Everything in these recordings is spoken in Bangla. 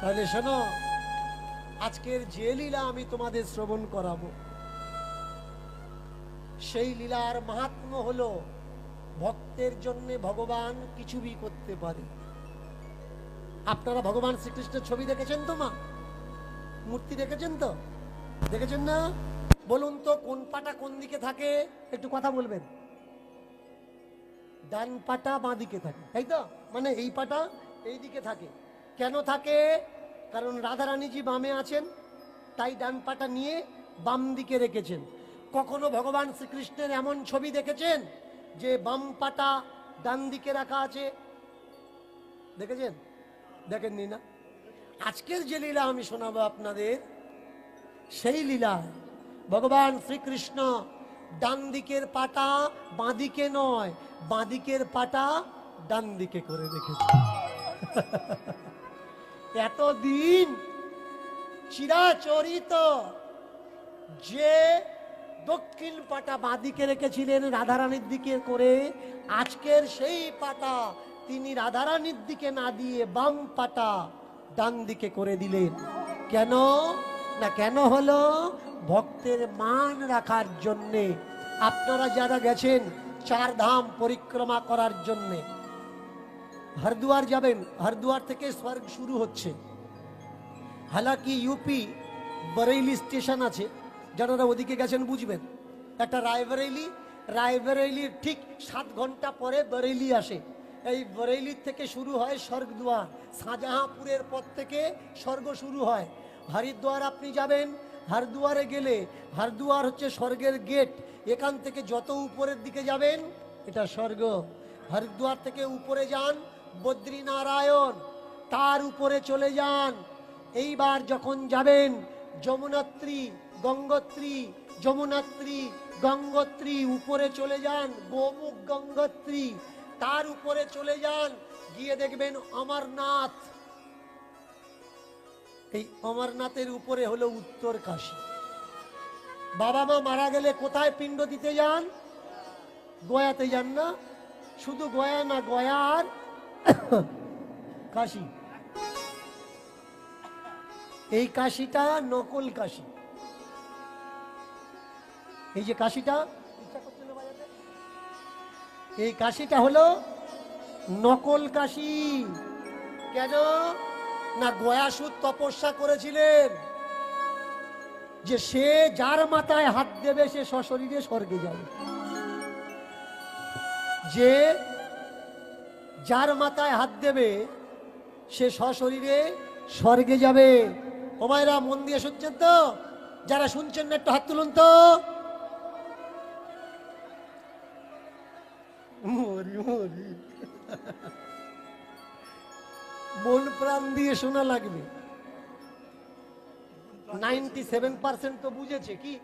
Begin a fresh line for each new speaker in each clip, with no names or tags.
তাহলে শোনো, আজকের যে লীলা আমি তোমাদের শ্রবণ করাবো, সেই লীলার মাহাত্ম হলো ভক্তের জন্য ভগবান কিছুই করতে পারে। আপনারা ভগবান শ্রীকৃষ্ণের ছবি দেখেছেন তো মা? মূর্তি দেখেছেন তো? দেখেছেন না? বলুন তো, কোন পাটা কোন দিকে থাকে? একটু কথা বলবেন। ডান পাটা বাঁ দিকে থাকে, তাই তো? মানে এই পাটা এই দিকে থাকে। কেন থাকে? কারণ রাধারানীজি বামে আছেন, তাই ডান পাটা নিয়ে বাম দিকে রেখেছেন। কখনো ভগবান শ্রীকৃষ্ণের এমন ছবি দেখেছেন যে বাম পাটা ডান দিকে রাখা আছে? দেখেছেন? দেখেননি না? আজকের যে লীলা আমি শোনাবো আপনাদের, সেই লীলা ভগবান শ্রীকৃষ্ণ ডান দিকের পাটা বাঁদিকে নয় বাঁদিকের পাটা ডান দিকে করে রেখেছে এতদিন চিরাচরিত যে দক্ষিণ পাটা বাঁদিকে রেখেছিলেন রাধারানীর দিকে করে, আজকের সেই পাটা তিনি রাধারানীর দিকে না দিয়ে বাম পাটা ডান দিকে করে দিলেন। কেন? না কেন হলো? ভক্তের মান রাখার জন্যে। আপনারা যারা গেছেন চার ধাম পরিক্রমা করার জন্যে হরিদ্বার যাবেন হরদুয়ার থেকে স্বর্গ শুরু হচ্ছে। হালাকি ইউপি বরেইলি স্টেশন আছে, যারা ওদিকে গেছেন বুঝবেন। একটা রায়বরেলি রায়বরেলির ঠিক সাত ঘণ্টা পরে বরেলি আসে। এই বরেইলির থেকে শুরু হয় স্বর্গদুয়ার শাহজাহাঁপুরের পর থেকে স্বর্গ শুরু হয়। হরিদ্বার আপনি যাবেন, হরিদ্বারে গেলে, হরিদ্বার হচ্ছে স্বর্গের গেট এখান থেকে যত উপরের দিকে যাবেন, এটা স্বর্গ। হরিদ্বার থেকে উপরে যান বদ্রীনারায়ণ, তার উপরে চলে যান। এইবার যখন যাবেন, যমুনাত্রী, গঙ্গোত্রী যমুনাত্রী, গঙ্গোত্রী উপরে চলে যান, গোমুখ গঙ্গোত্রী, তার উপরে চলে যান, গিয়ে দেখবেন অমরনাথ। এই অমরনাথের উপরে হলো উত্তর কাশী বাবা মা মারা গেলে কোথায় পিণ্ড দিতে যান? গয়াতে যান না। শুধু গয়া না গয়া আর কাশী। এই কাশিটা নকল কাশি। এই যে কাশিটা? এই কাশিটা হলো নকল কাশি। কেন? না গয়াসুর তপস্যা করেছিলেন যে সে যার মাথায় হাত দেবে সে সশরীরে স্বর্গে যাবে। যে যার মাথায় হাত দেবে সে সশরীরে স্বর্গে যাবে। ওমায়রা মন দিয়ে শুনছেন তো? যারা শুনছেন না একটু হাত তুলুন তো। মন প্রাণ দিয়ে শোনা লাগবে। নাইনটি সেভেন পার্সেন্ট তো বুঝেছে কি?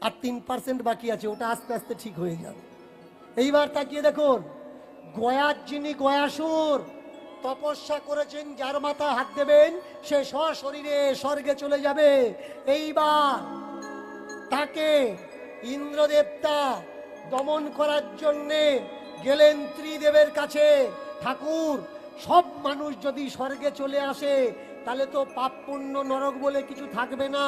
আর তিন পার্সেন্ট বাকি আছে ওটা আস্তে আস্তে ঠিক হয়ে যাবে। এইবার তাকিয়ে দেখুন। গয়ার যিনি গয়াসুর, তপস্যা করেছেন, যার মাথায় হাত দেবেন, সে সশরীরে স্বর্গে চলে যাবে। এইবার তাকে ইন্দ্রদেবতা দমন করার জন্যে গেলেন ত্রিদেবের কাছে। ঠাকুর, সব মানুষ যদি স্বর্গে চলে আসে, তাহলে তো পাপ পুণ্য নরক বলে কিছু থাকবে না।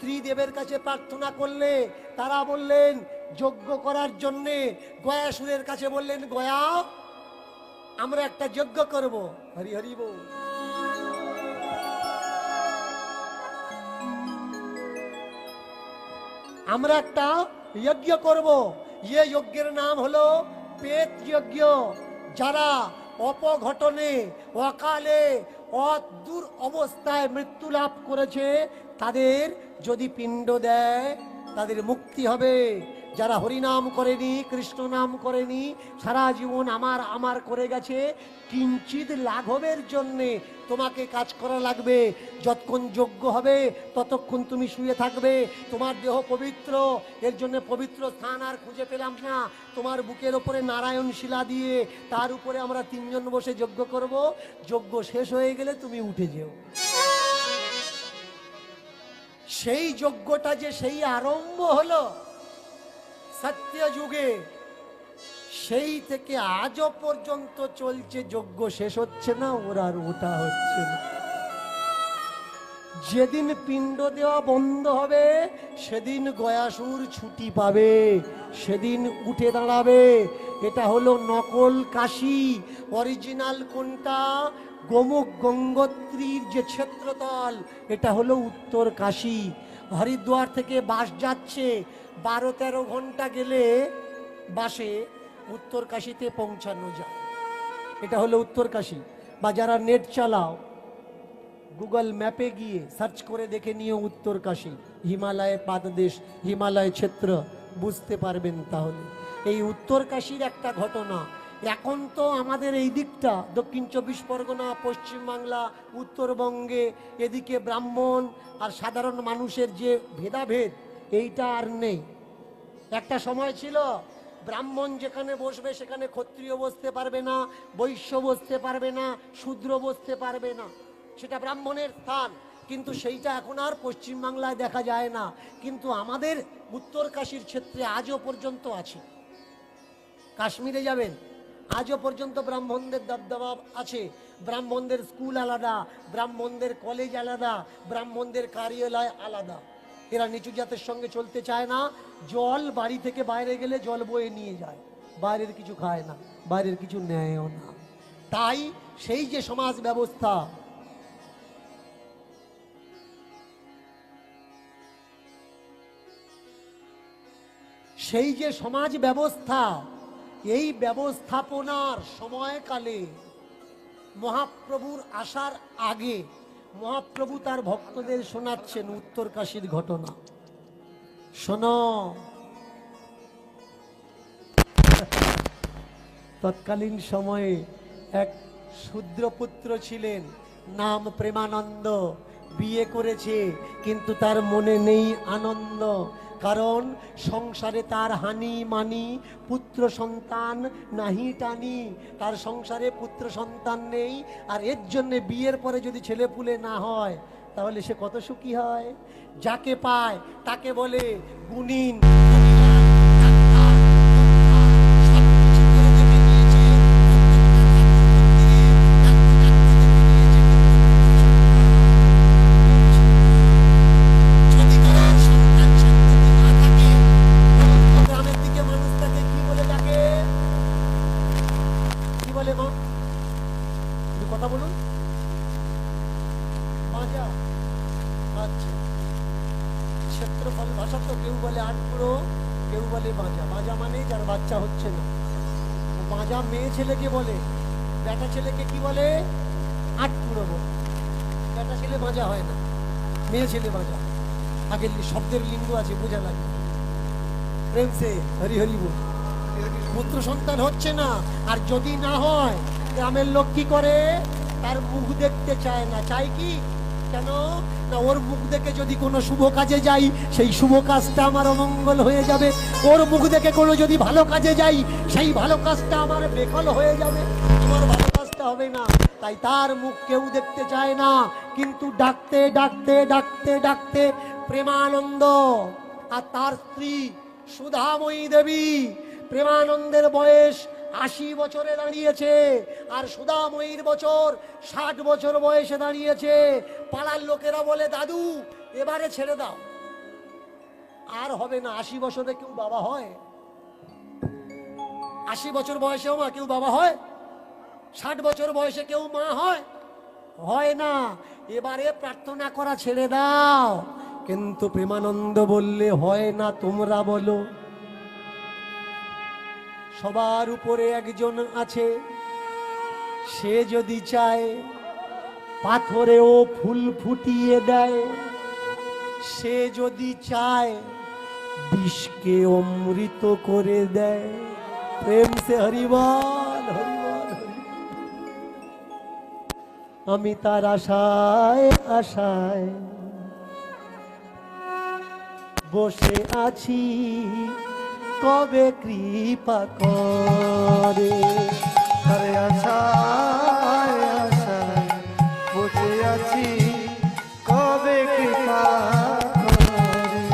ত্রিদেবের কাছে প্রার্থনা করলে তারা বললেন যজ্ঞ করার জন্যে গয়াসুরের কাছে বললেন, গয়া, আমরা একটা যজ্ঞ করব। হরি হরি বল। আমরা একটা যজ্ঞ করব। ইয়ে যজ্ঞের নাম হলো পেট যজ্ঞ। যারা অপঘটনে, অকালে, অদূর অবস্থায় মৃত্যু লাভ করেছে, তাদের যদি পিণ্ড দেয়, তাদের মুক্তি হবে। যারা হরিনাম করেনি, কৃষ্ণ নাম করেনি, সারা জীবন আমার আমার করে গেছে। কিঞ্চিত লাঘবের জন্যে তোমাকে কাজ করা লাগবে। যতক্ষণ যোগ্য হবে, ততক্ষণ তুমি শুয়ে থাকবে। তোমার দেহ পবিত্র, এর জন্য পবিত্র স্থান আর খুঁজে পেলাম না। তোমার বুকের ওপরে নারায়ণ শিলা দিয়ে তার উপরে আমরা তিনজন বসে যজ্ঞ করব। যজ্ঞ শেষ হয়ে গেলে তুমি উঠে যেও। সেই যজ্ঞটা যে সেই আরম্ভ হলো সত্য যুগে। সেই থেকে আজও পর্যন্ত চলছে যজ্ঞ, শেষ হচ্ছে না, ওর আর ওটা হচ্ছে না। যেদিন পিণ্ড দেওয়া বন্ধ হবে, সেদিন গয়াসুর ছুটি পাবে, সেদিন উঠে দাঁড়াবে। এটা হলো নকল কাশি, অরিজিনাল কোনটা? গোমুখ গঙ্গোত্রীর যে ক্ষেত্রতল, এটা হলো উত্তর কাশী। হরিদ্বার থেকে বাস যাচ্ছে বারো তেরো ঘণ্টা গেলে বাসে উত্তর কাশীতে পৌঁছানো যায়। এটা হলো উত্তর কাশী বা যারা নেট চালাও, গুগল ম্যাপে গিয়ে সার্চ করে দেখে নিয়ে উত্তর কাশী হিমালয় পাদদেশ, হিমালয় ক্ষেত্র, বুঝতে পারবেন তাহলে। এই উত্তর কাশীর একটা ঘটনা। এখন তো আমাদের এই দিকটা, দক্ষিণ চব্বিশ পরগনা পশ্চিমবাংলা উত্তরবঙ্গে, এদিকে ব্রাহ্মণ আর সাধারণ মানুষের যে ভেদাভেদ এইটা আর নেই। একটা সময় ছিল, ব্রাহ্মণ যেখানে বসবে সেখানে ক্ষত্রিয় বসতে পারবে না, বৈশ্য বসতে পারবে না, শূদ্র বসতে পারবে না। সেটা ব্রাহ্মণের স্থান, কিন্তু সেইটা এখন আর পশ্চিমবাংলায় দেখা যায় না। কিন্তু আমাদের উত্তর কাশীর ক্ষেত্রে আজও পর্যন্ত আছে। কাশ্মীরে যাবেন, আজও পর্যন্ত ব্রাহ্মণদের দবদবা আছে। ব্রাহ্মণদের স্কুল আলাদা, ব্রাহ্মণদের কলেজ আলাদা, ব্রাহ্মণদের কার্যালয় আলাদা। এরা নিচু জাতের সঙ্গে চলতে চায় না। জল বাড়ি থেকে বাইরে গেলে জল বয়ে নিয়ে যায়। বাইরের কিছু খায় না, বাইরের কিছু নেয়ও না। তাই সেই যে সমাজ ব্যবস্থা, সেই যে সমাজ ব্যবস্থা, এই ব্যবস্থাপনার সময়কালে মহাপ্রভুর আসার আগে মহাপ্রভু তার ভক্তদের শোনাচ্ছেন উত্তর কাশীর ঘটনা। শোনো। তৎকালীন সময়ে এক শূদ্রপুত্র ছিলেন, নাম প্রেমানন্দ। বিয়ে করেছে, কিন্তু তার মনে নেই আনন্দ। কারণ সংসারে তার হানি মানি, পুত্র সন্তান নাহি টানি। তার সংসারে পুত্র সন্তান নেই, আর এর জন্য বিয়ের পরে যদি ছেলে পুলে না হয়, তাহলে সে কত সুখী হয়? যাকে পায়, তাকে বলে গুণিন গ্রামের দিকে মানুষ তাকে কি বলে ডাকে কি বলে মা একটু কথা বলুন মাজা আচ্ছা ক্ষেত্রফল ভাষা তো কেউ বলে আটপুরো কেউ বলে বাজা বাজা মানে যার বাচ্চা হচ্ছে না বাজা মেয়ে ছেলেকে বলে বেটা ছেলেকে কি বলে আটপুরো বলে বেটা ছেলে বাজা হয় না মেয়ে ছেলে বাজা আগে শব্দের লিঙ্গ আছে, বোঝা লাগে প্রেম সে, হরি হরি বল। পুত্র সন্তান হচ্ছে না, আর যদি না হয় গ্রামের লোক কি করে? তার মুখ দেখতে চায় না। চায় কি? কেন? না, ওর মুখ দেখে যদি কোনো শুভ কাজে যাই, সেই শুভ কাজটা আমার অমঙ্গল হয়ে যাবে। ওর মুখ দেখে কোনো যদি ভালো কাজে যাই, সেই ভালো কাজটা আমার বেকল হয়ে যাবে। আমার ভালো কাজটা হবে না। তাই তার মুখ কেউ দেখতে চায় না। কিন্তু ডাকতে ডাকতে ডাকতে ডাকতে প্রেমানন্দ আর তার স্ত্রী সুধাময়ী দেবী প্রেমানন্দের বয়স আশি বছরে দাঁড়িয়েছে আর সুধাময়ীর বছর ষাট বছর বয়সে দাঁড়িয়েছে। পাড়ার লোকেরা বলে, দাদু, এবারে ছেড়ে দাও। আর হবে না, আশি বছরে কেউ বাবা হয়? আশি বছর বয়সেও মা কেউ বাবা হয়? ষাট বছর বয়সে কেউ মা হয়? হয় না, এবারে প্রার্থনা করা ছেড়ে দাও। কিন্তু প্রেমানন্দ বললে, হয় না তোমরা বলো। সবার উপরে একজন আছে, সে যদি চায়, পাথরেও ফুল ফুটিয়ে দেয়। সে যদি চায়, বিষকে অমৃত করে দেয়। প্রেম সে হরিবল হরিবল। আমি তার আশায় আশায় বসে আছি কবে কৃপা করে?
আরে আশায় আশায় বসে আছি কবে কৃপা করে?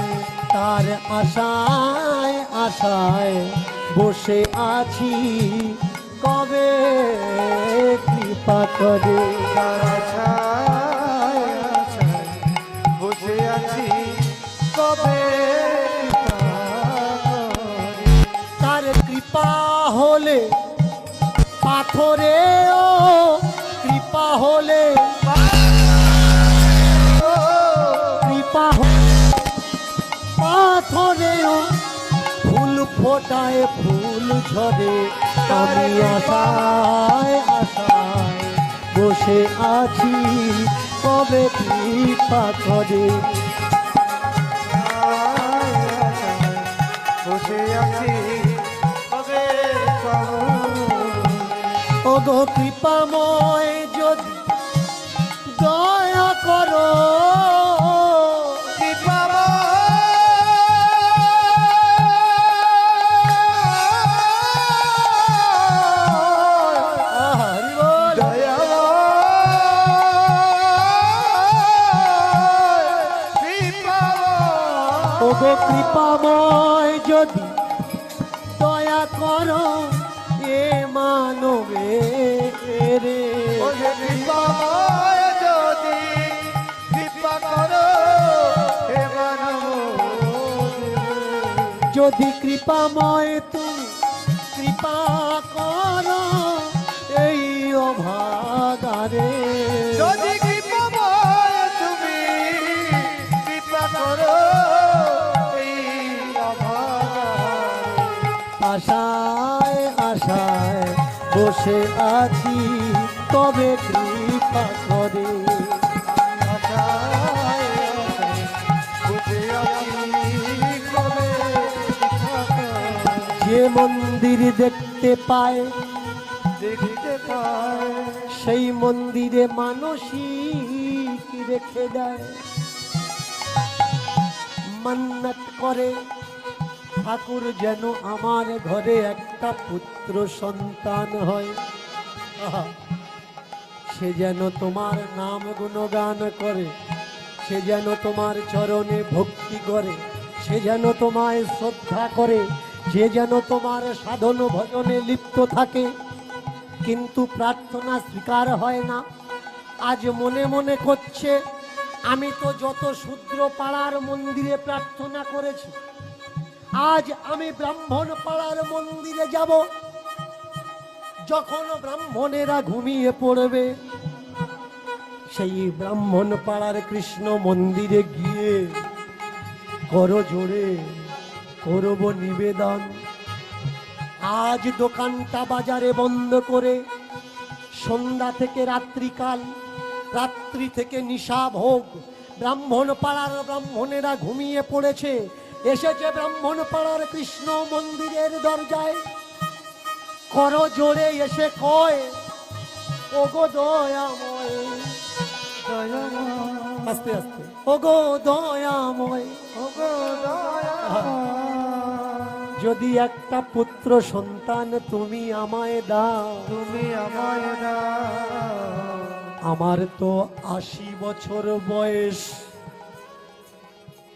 তার আশায় আশায় বসে আছি কবে কৃপা করে? ফোটায় ফুল ঝরে, আমি আশায় আশায় বসে আছি কবে কৃপা করে
বসে আছি
কৃপাময় যদি দয়া করো। কৃপাময় যদি দয়া করো এ মানবে রে যদি কৃপাময় তুমি কৃপা করো এই অভাগারে।
যদি
বসে আছি তবে কৃপা করে? যে মন্দির দেখতে পায়
দেখতে পায়।
সেই মন্দিরে মানসিক রেখে দেয়? মান্নাত করে ঠাকুর যেন আমার ঘরে একটা পুত্র সন্তান হয়। সে যেন তোমার নাম গুণগান করে, সে যেন তোমার চরণে ভক্তি করে, সে যেন তোমায় শ্রদ্ধা করে সে যেন তোমার সাধন ভজনে লিপ্ত থাকে। কিন্তু প্রার্থনা স্বীকার হয় না। আজ মনে মনে করছে, আমি তো যত শূদ্র পাড়ার মন্দিরে প্রার্থনা করেছি আজ আমি ব্রাহ্মণ পাড়ার মন্দিরে যাব। যখন ব্রাহ্মণেরা ঘুমিয়ে পড়বে, সেই ব্রাহ্মণ পাড়ার কৃষ্ণ মন্দিরে গিয়ে করো জোরে করব নিবেদন। আজ দোকানটা বাজারে বন্ধ করে সন্ধ্যা থেকে রাত্রিকাল, রাত্রি থেকে নিশা ভোগ। ব্রাহ্মণ পাড়ার ব্রাহ্মণেরা ঘুমিয়ে পড়েছে এসেছে ব্রাহ্মণ পাড়ার কৃষ্ণ মন্দিরের দরজায়। কর জোরে এসে কয় ওগো দয়াময় আস্তে আস্তে। ওগো দয়াময়
ওগো
যদি একটা পুত্র সন্তান তুমি আমায় দাও
তুমি আমায় দাও।
আমার তো আশি বছর বয়স।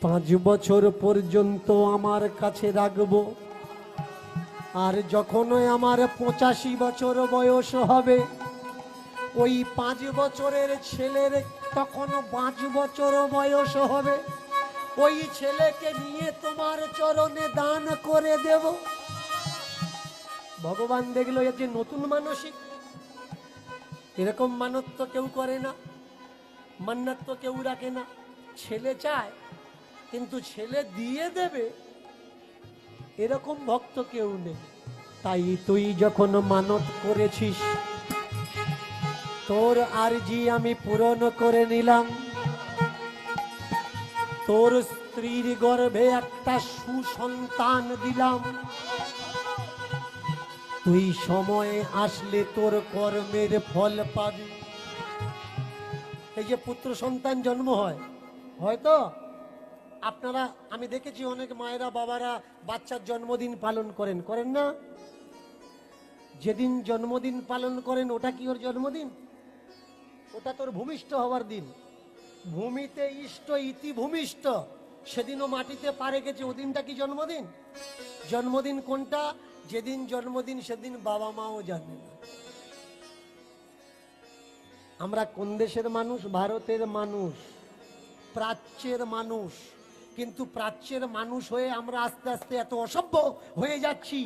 পাঁচ বছর পর্যন্ত আমার কাছে রাখব। আর যখনই আমার পঁচাশি বছর বয়স হবে, ওই পাঁচ বছরের ছেলের তখন পাঁচ বছর বয়স হবে। ওই ছেলেকে নিয়ে তোমার চরণে দান করে দেব। ভগবান দেখল এর যে নতুন মানসিক। এরকম মানত তো কেউ করে না মান্নাত কেউ রাখে না। ছেলে চায় কিন্তু ছেলে দিয়ে দেবে, এরকম ভক্ত কেউ নেই। তাই তুই যখন মানত করেছিস, তোর আরজি আমি পূরণ করে নিলাম। তোর স্ত্রীর গর্ভে একটা সুসন্তান দিলাম। তুই সময়ে আসলে তোর কর্মের ফল পাবি। এই যে পুত্র সন্তান জন্ম হয় হয়তো আপনারা, আমি দেখেছি অনেক মায়েরা, বাবারা বাচ্চার জন্মদিন পালন করেন। করেন না? যেদিন জন্মদিন পালন করেন, ওটা কি ওর জন্মদিন? ওটা তোর ভূমিষ্ঠ হওয়ার দিন। ভূমিতে ইষ্ট ইতি ভূমিষ্ঠ সেদিনও মাটিতে পারে গেছে, ও দিনটা কি জন্মদিন? জন্মদিন কোনটা? যেদিন জন্মদিন, সেদিন বাবা মাও জানে না। আমরা কোন দেশের মানুষ? ভারতের মানুষ। প্রাচ্যের মানুষ। কিন্তু প্রাচ্যের মানুষ হয়ে আমরা আস্তে আস্তে এত অসভ্য হয়ে যাচ্ছি,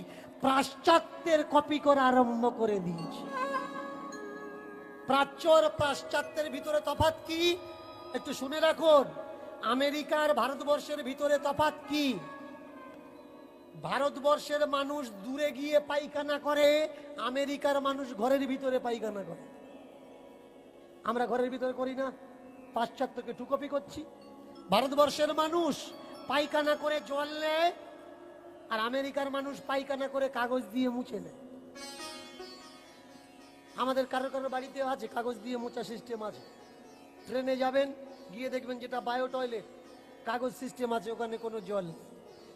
পাশ্চাত্যের কপি করা আরম্ভ করে দিয়েছি। প্রাচ্য আর পাশ্চাত্যের ভিতরে তফাৎ কি? একটু শুনে রাখুন, আমেরিকার ভারতবর্ষের ভিতরে তফাৎ কি? ভারতবর্ষের মানুষ দূরে গিয়ে পায়খানা করে, আমেরিকার মানুষ ঘরের ভিতরে পায়খানা করে। আমরা ঘরের ভিতরে করি না, পাশ্চাত্যকে টুকপি করছি। ভারতবর্ষের মানুষ পায়খানা করে জল নেয়, আর আমেরিকার মানুষ পায়খানা করে কাগজ দিয়ে মুছে নেয়। আমাদের কারও কারও বাড়িতে আছে, কাগজ দিয়ে মোচা সিস্টেম আছে। ট্রেনে যাবেন, গিয়ে দেখবেন যেটা বায়ো টয়লেট কাগজ সিস্টেম আছে, ওখানে কোনো জল নেই।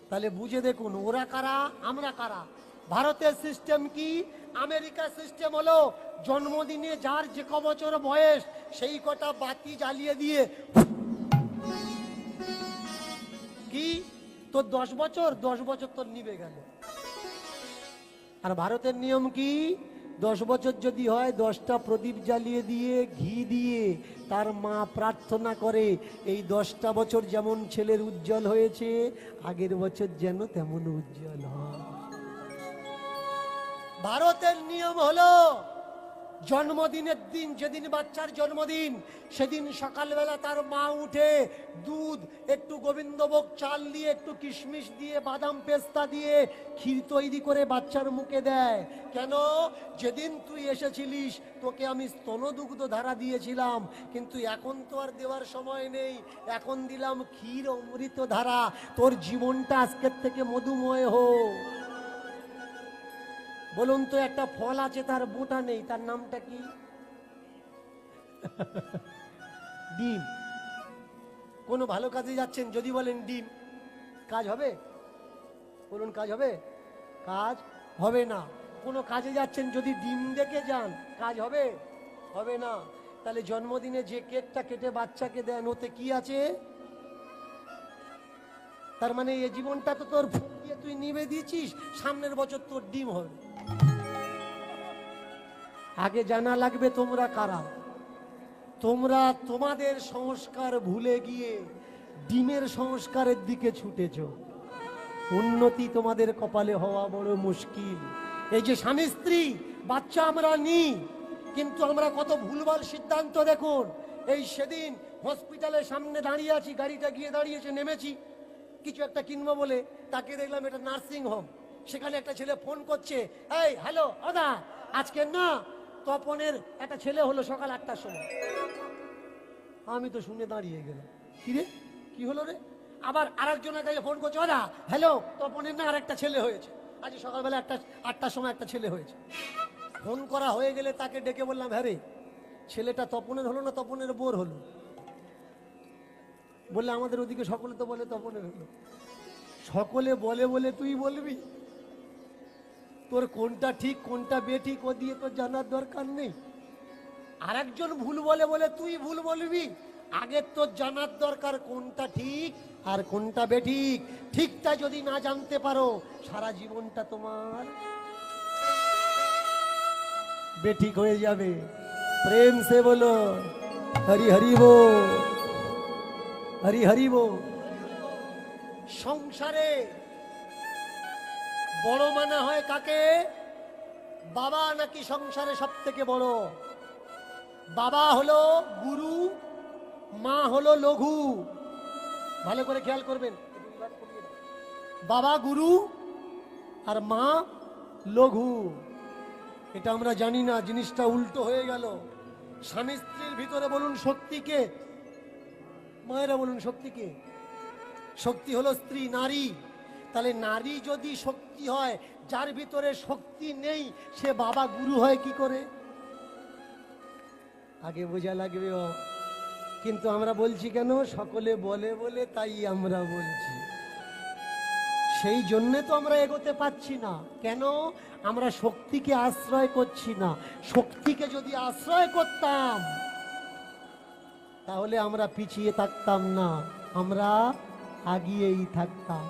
তাহলে বুঝে দেখুন, ওরা কারা, আমরা কারা? ভারতের সিস্টেম কি? আমেরিকার সিস্টেম হলো জন্মদিনে যার যে ক বছর বয়স, সেই কটা বাতি জ্বালিয়ে দিয়ে কি? তোর দশ বছর? দশ বছর তোর নিবে গেল আর ভারতের নিয়ম কি? দশ বছর যদি হয় দশটা প্রদীপ জ্বালিয়ে দিয়ে, ঘি দিয়ে তার মা প্রার্থনা করে, এই দশটা বছর যেমন ছেলের উজ্জ্বল হয়েছে, আগের বছর যেন তেমন উজ্জ্বল হয়। ভারতের নিয়ম হলো জন্মদিনের দিন, যেদিন বাচ্চার জন্মদিন, সেদিন সকালবেলা তার মা উঠে দুধ, একটু গোবিন্দভোগ চাল দিয়ে, একটু কিশমিশ দিয়ে, বাদাম পেস্তা দিয়ে ক্ষীর তৈরি করে বাচ্চার মুখে দেয়। কেন? যেদিন তুই এসেছিলিস, তোকে আমি স্তনদুগ্ধ ধারা দিয়েছিলাম, কিন্তু এখন তো আর দেওয়ার সময় নেই। এখন দিলাম ক্ষীর অমৃত ধারা। তোর জীবনটা আজকের থেকে মধুময় হোক। বলুন তো একটা ফল আছে, তার বোটা নেই, তার নামটা কি? ডিম। কোনো ভালো কাজে যাচ্ছেন? যদি বলেন ডিম। কাজ হবে? বলুন, কাজ হবে? কাজ হবে না। কোনো কাজে যাচ্ছেন? যদি ডিম দেখে যান, কাজ হবে? হবে না। তাহলে জন্মদিনে যে কেকটা কেটে বাচ্চাকে দেন, ওতে কি আছে? তার মানে এই জীবনটা তো তোর ফুক দিয়ে তুই নিবে দিয়েছিস, সামনের বছর তোর ডিম হবে। আগে জানা লাগবে তোমরা কারা? তোমরা তোমাদের সংস্কার ভুলে গিয়ে ডিমের সংস্কারের দিকে ছুটেছ। উন্নতি তোমাদের কপালে হওয়া বড় মুশকিল। এই যে স্বামী স্ত্রী, বাচ্চা আমরা নিই কিন্তু আমরা কত ভুলভাল সিদ্ধান্ত দেখুন। এই সেদিন হসপিটালের সামনে দাঁড়িয়ে আছি, গাড়িটা গিয়ে দাঁড়িয়েছে, নেমেছি। কিছু একটা কিনবো বলে তাকে দেখলাম এটা নার্সিং হোম। সেখানে একটা ছেলে ফোন করছে, এই, হ্যালো দাদা আজকে না তপনের একটা ছেলে হলো সকাল আটটার সময়। আমি তো শুনে দাঁড়িয়ে গেলাম। কি রে? কি হলো রে? আবার আর একজনের কাছে ফোন করছে দাদা হ্যালো তপনের না আরেকটা ছেলে হয়েছে। আজ সকালবেলা একটা, আটটার সময় একটা ছেলে হয়েছে। ফোন করা হয়ে গেলে তাকে ডেকে বললাম হ্যাঁ ছেলেটা তপনের হলো না তপনের বোর হলো? বললে, আমাদের ওদিকে সকলে তো বলে তপনের হলো। সকলে বলে বলে তুই বলবি? তোর কোনটা ঠিক, কোনটা বেঠিক, ও দিয়ে তোর জানার দরকার নেই। আরেকজন ভুল বলে বলে তুই ভুল বলবি। আগে তোর জানার দরকার কোনটা ঠিক আর কোনটা বেঠিক। ঠিকটা যদি না জানতে পারো, সারা জীবনটা তোমার বেঠিক হয়ে যাবে। প্রেম সে বলো, হরি হরি বো, হরি হরি বো। সংসারে বড় মানা হয় কাকে? বাবা নাকি সংসারে সব থেকে বড়? বাবা হলো গুরু, মা হলো লঘু। ভালো করে খেয়াল করবেন। বাবা গুরু আর মা লঘু। এটা আমরা জানি না, জিনিসটা উল্টো হয়ে গেল। স্বামী স্ত্রীর ভিতরে বলুন শক্তিকে মায়েরা বলুন শক্তিকে শক্তি হলো স্ত্রী, নারী। তাহলে নারী যদি শক্তি হয়, যার ভিতরে শক্তি নেই, সে বাবা গুরু হয় কি করে? আগে বোঝা লাগবে কিন্তু আমরা বলছি কেন? সকলে বলে বলে তাই আমরা বলছি। সেই জন্যে তো আমরা এগোতে পাচ্ছি না। কেন? আমরা শক্তিকে আশ্রয় করছি না। শক্তিকে যদি আশ্রয় করতাম, তাহলে আমরা পিছিয়ে থাকতাম না। আমরা আগিয়েই থাকতাম।